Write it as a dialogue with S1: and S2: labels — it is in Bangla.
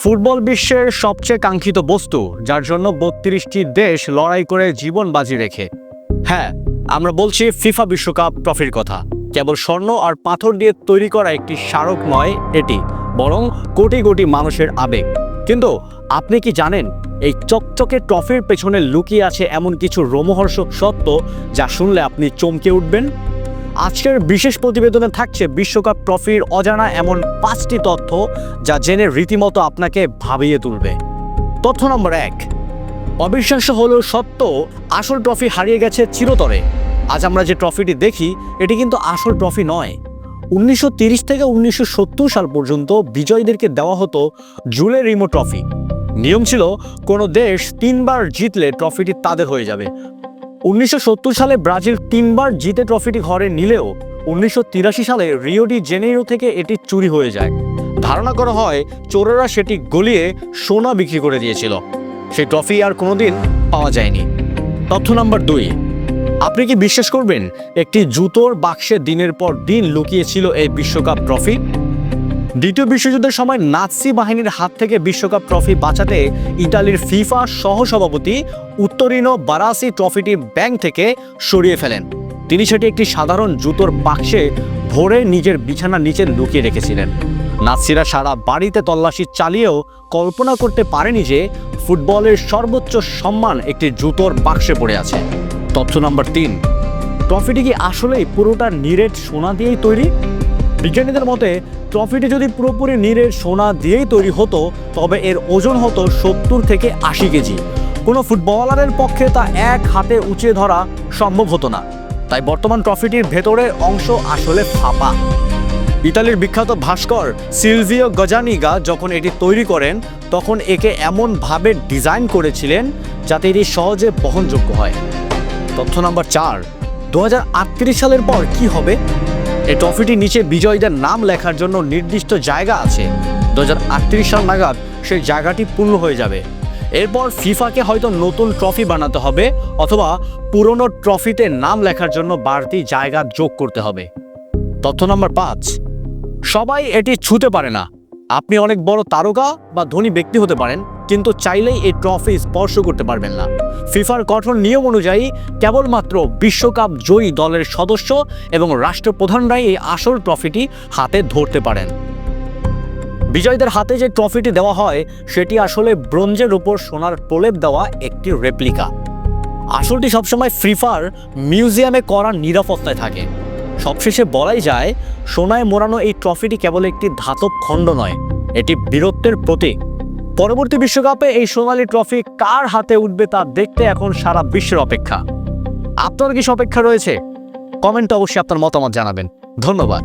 S1: ফুটবল বিশ্বের সবচেয়ে কাঙ্ক্ষিত বস্তু, যার জন্য বত্রিশটি দেশ লড়াই করে জীবন বাজি রেখে। হ্যাঁ আমরা বলছি ফিফা বিশ্বকাপ ট্রফির কথা। কেবল স্বর্ণ আর পাথর দিয়ে তৈরি করা একটি স্মারক নয় এটি, বরং কোটি কোটি মানুষের আবেগ। কিন্তু আপনি কি জানেন, এই চকচকে ট্রফির পেছনে লুকিয়ে আছে এমন কিছু রোমহর্ষক সত্য, যা শুনলে আপনি চমকে উঠবেন? আজকের বিশেষ প্রতিবেদনে থাকছে বিশ্বকাপ ট্রফির অজানা এমন পাঁচটি তথ্য যা জেনে রীতিমতো আপনাকে ভাবিয়ে তুলবে। তথ্য নম্বর এক, অবিশ্বাস্য হলেও সত্য, আসল ট্রফি হারিয়ে গেছে চিরতরে। আজ আমরা যে ট্রফিটি দেখি, এটি কিন্তু আসল ট্রফি নয়। উনিশশো থেকে উনিশশো সত্তর সাল পর্যন্ত বিজয়ীদেরকে দেওয়া হতো জুলে রিমো ট্রফি। নিয়ম ছিল, কোনো দেশ তিনবার জিতলে ট্রফিটি তাদের হয়ে যাবে। উনিশশো সত্তর সালে ব্রাজিল তিনবার জিতে ট্রফিটি ঘরে নিলেও উনিশশো তিরাশি সালে রিও ডি জেনেরো থেকে এটি চুরি হয়ে যায়। ধারণা করা হয় চোরেরা সেটি গলিয়ে সোনা বিক্রি করে দিয়েছিল। সেই ট্রফি আর কোনোদিন পাওয়া যায়নি। তথ্য নাম্বার দুই। আপনি কি বিশ্বাস করবেন, একটি জুতোর বাক্সে দিনের পর দিন লুকিয়েছিল এই বিশ্বকাপ ট্রফি? দ্বিতীয় বিশ্বযুদ্ধের সময় নাৎসি বাহিনীর হাত থেকে বিশ্বকাপ ট্রফি বাঁচাতে ইতালির ফিফা সহসভাপতি উত্তরিনো বারাসি ট্রফিটি ব্যাংক থেকে সরিয়ে ফেলেন। তিনি সেটি একটি সাধারণ জুতোর বাক্সে ভরে নিজের বিছানার নিচে লুকিয়ে রেখেছিলেন। নাৎসিরা সারা বাড়িতে তল্লাশি চালিয়েও কল্পনা করতে পারেনি যে ফুটবলের সর্বোচ্চ সম্মান একটি জুতোর বাক্সে পড়ে আছে। তথ্য নম্বর তিন, ট্রফিটি কি আসলেই পুরোটা নিরেট সোনা দিয়েই তৈরি? বিজ্ঞানীদের মতে ট্রফিটি যদি পুরোপুরি নিরের সোনা দিয়েই তৈরি হতো, তবে এর ওজন হতো সত্তর থেকে আশি কেজি। কোনো ফুটবলারের পক্ষে তা এক হাতে উঁচিয়ে ধরা সম্ভব হতো না। তাই বর্তমান ট্রফিটির ভেতরের অংশ আসলে ফাঁপা। ইতালির বিখ্যাত ভাস্কর সিলভিও গজানিগা যখন এটি তৈরি করেন, তখন একে এমনভাবে ডিজাইন করেছিলেন যাতে এটি সহজে বহনযোগ্য হয়। তথ্য নাম্বার চার, দু সালের পর কি হবে? এই ট্রফিটির নিচে বিজয়ীদের নাম লেখার জন্য নির্দিষ্ট জায়গা আছে। দু হাজার আটত্রিশ সাল নাগাদ সেই জায়গাটি পূর্ণ হয়ে যাবে। এরপর ফিফাকে হয়তো নতুন ট্রফি বানাতে হবে অথবা পুরনো ট্রফিতে নাম লেখার জন্য বাড়তি জায়গা যোগ করতে হবে। তথ্য নম্বর পাঁচ। সবাই এটি ছুতে পারে না। আপনি অনেক বড় তারকা বা ধনী ব্যক্তি হতে পারেন, কিন্তু চাইলেই এই ট্রফি স্পর্শ করতে পারবেন না। ফিফার কঠোর নিয়ম অনুযায়ী কেবলমাত্র বিশ্বকাপ জয়ী দলের সদস্য এবং রাষ্ট্রপ্রধানরাই এই আসল ট্রফিটি হাতে ধরতে পারেন। বিজয়ীদের হাতে যে ট্রফিটি দেওয়া হয়, সেটি আসলে ব্রোঞ্জের উপর সোনার প্রলেপ দেওয়া একটি রেপ্লিকা। আসলটি সবসময় ফ্রিফার মিউজিয়ামে করা নিরাপত্তায় থাকে। সবশেষে বলাই যায়, সোনায় মোড়ানো এই ট্রফিটি কেবল একটি ধাতব খণ্ড নয়, এটি বীরত্বের প্রতীক। পরবর্তী বিশ্বকাপে এই সোনালি ট্রফি কার হাতে উঠবে তা দেখতে এখন সারা বিশ্বের অপেক্ষা। আপনার কি অপেক্ষা রয়েছে? কমেন্টে অবশ্যই আপনার মতামত জানাবেন। ধন্যবাদ।